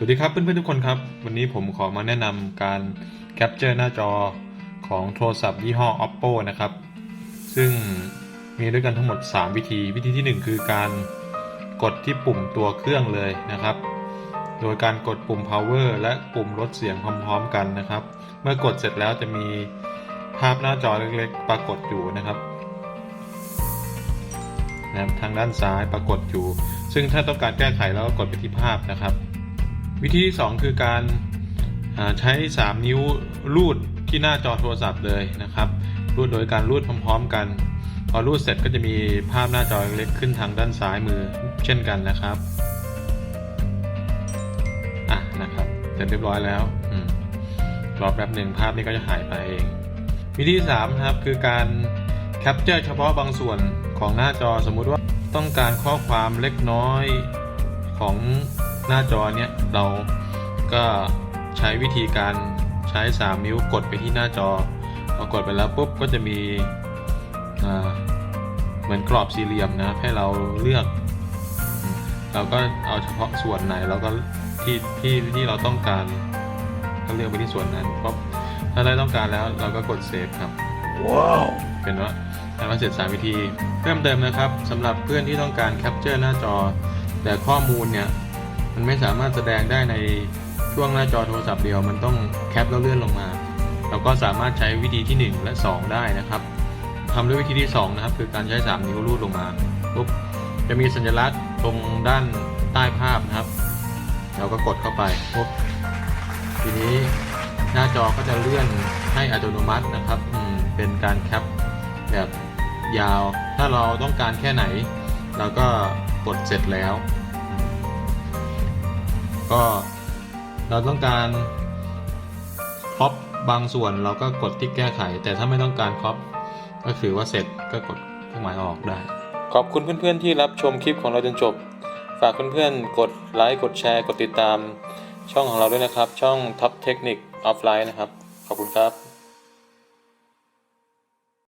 สวัสดีครับเพื่อนๆทุกคนครับ วันนี้ผมขอมาแนะนำการแคปเจอร์หน้าจอของโทรศัพท์ยี่ห้อ oppo นะครับ ซึ่งมีด้วยกันทั้งหมด 3 วิธี วิธีที่ 1 คือการกดที่ปุ่มตัวเครื่องเลยนะครับ โดยการกดปุ่ม power และปุ่มลดเสียงพร้อมๆกันนะครับ เมื่อกดเสร็จแล้วจะมีภาพหน้าจอเล็กๆ ปรากฏอยู่นะครับนะครับทางด้านซ้ายปรากฏอยู่ ซึ่งถ้าต้องการแก้ไขแล้วก็กดไปที่ภาพนะครับ วิธีที่ 2 คือการใช้ 3 นิ้วลูดที่หน้าจอโทรศัพท์เลยนะครับรูดโดยการรูดพร้อม ๆ กัน พอรูดเสร็จก็จะมีภาพหน้าจอเล็กขึ้นทางด้านซ้ายมือเช่นกันนะครับอะนะครับเสร็จเรียบร้อยแล้วรอแป๊บหนึ่งภาพนี้ก็จะหายไปเอง วิธีที่3ครับคือการแคปเจอร์เฉพาะบางส่วนของหน้าจอสมมุติว่าต้องการข้อความเล็กน้อยของ หน้าจอเนี้ยเราก็ใช้วิธีการใช้ 3 นิ้วกดไปที่หน้าจอพอกดไปแล้วปุ๊บก็จะมีเหมือนกรอบสี่เหลี่ยมนะให้เราเลือก เราก็เอาเฉพาะส่วนไหนเราก็ที่ที่ที่เราต้องการก็เลือกไปที่ส่วนนั้นปุ๊บถ้าได้ต้องการแล้วเราก็กดเซฟครับว้าวเป็นว่าทำมาเสร็จ3วิธี เพิ่มเติมนะครับสำหรับเพื่อนที่ต้องการแคปเจอร์หน้าจอ แต่ข้อมูลเนี่ย มันไม่สามารถแสดงได้ในช่วงหน้าจอโทรศัพท์เดียว มันต้องแคปแล้วเลื่อนลงมา เราก็สามารถใช้วิธีที่ 1 และ 2 ได้นะครับทำด้วยวิธีที่ 2 นะครับ คือการใช้ 3 นิ้วลูดลงมาปุ๊บจะมีสัญลักษณ์ตรงด้านใต้ภาพนะครับ เราก็กดเข้าไปปุ๊บทีนี้หน้าจอก็จะเลื่อนให้อัตโนมัตินะครับเป็นการแคปแบบยาว ถ้าเราต้องการแค่ไหน เราก็กดเสร็จแล้ว ก็เราต้องการครอปบางส่วนเราก็กดที่แก้ไข แต่ถ้าไม่ต้องการครอปก็ถือว่าเสร็จก็กดเครื่องหมายออกได้ ขอบคุณเพื่อนๆที่รับชมคลิปของเราจนจบ ฝากเพื่อนๆกดไลค์กดแชร์ กดติดตาม ช่องของเราด้วยนะครับ ช่อง Top Technique Offline นะครับ ขอบคุณครับ